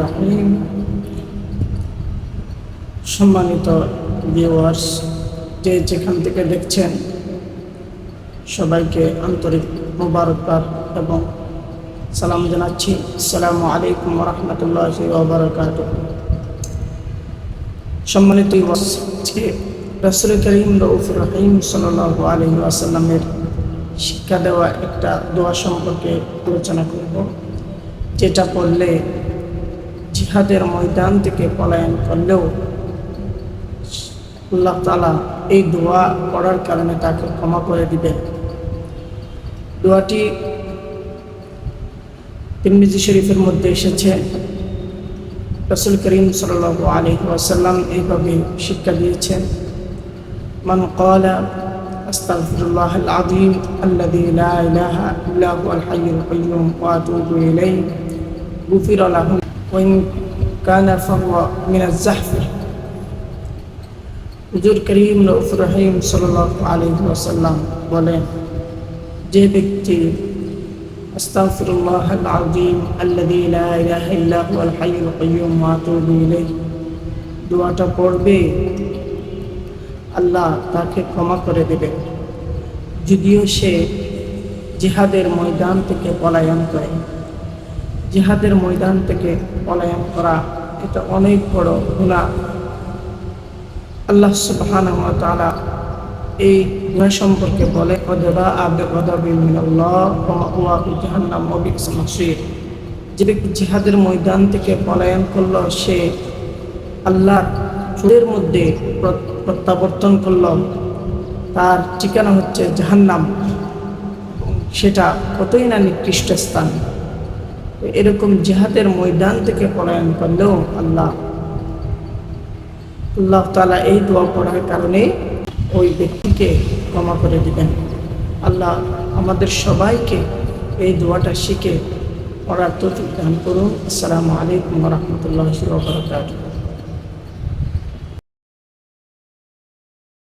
রহিম। সম্মানিত ভিউয়ার্স যে যেখান থেকে দেখছেন, সবাইকে আন্তরিক মোবারকবাদ এবং সালাম জানাচ্ছি। আসসালামু আলাইকুম রহমতুল্লাহ ওবরাকাত সম্মানিত রসুল করিম রউফুর রহিম সাল্লাহ আলহি আসাল্লামের শিক্ষা দেওয়া একটা দোয়া সম্পর্কে আলোচনা করব। যেটা পড়লে জিহাদের ময়দান থেকে পলায়ন করলেও আল্লাহ তালা এই দোয়া পড়ার কারণে তাকে ক্ষমা করে দিবেন দোয়াটি তিরমিজি শরীফের মধ্যে এসেছে রসুল করিম সাল আলী ওয়াসাল্লাম এইভাবে শিক্ষা দিয়েছেন من قال أستغفر الله العظيم الذي لا إله إلا هو الحي القيوم وأتوب إليه غفر له وإن كان فهو من الزحف হুজুর করিম রউফ রহিম সাল্লাহ আলী ওয়াসাল্লাম বলেন যে ব্যক্তি আস্তাগফিরুল্লাহ আল আযীম আল্লাযী লা ইলাহা ইল্লা হুয়াল হাইয়ুল কাইয়্যুম ওয়া আতুবু ইলাইহি দোয়াটা পড়বে আল্লাহ তাকে ক্ষমা করে দেবে যদিও সে জিহাদের ময়দান থেকে পলায়ন করে জিহাদের ময়দান থেকে পলায়ন করা, এটা অনেক বড় গুণা আল্লাহ সুবহানাহু ওয়া এই গুণা সম্পর্কে বলে অদবা যে ব্যক্তি জিহাদের ময়দান থেকে পলায়ন করল, সে আল্লাহ চুলের মধ্যে প্র- প্রত্যাবর্তন করল। তার ঠিকানা হচ্ছে জাহান্নাম। সেটা কতই না নিকৃষ্ট স্থান। এরকম জেহাদের ময়দান থেকে পলায়ন করলেও আল্লাহ আল্লাহ তালা এই দোয়া পড়ার কারণে ওই ব্যক্তিকে ক্ষমা করে দিবেন। আল্লাহ আমাদের সবাইকে এই দোয়াটা শিখে পড়ার তৌফিক দান করুন। আসসালামু আলাইকুম রহমতুল্লাহ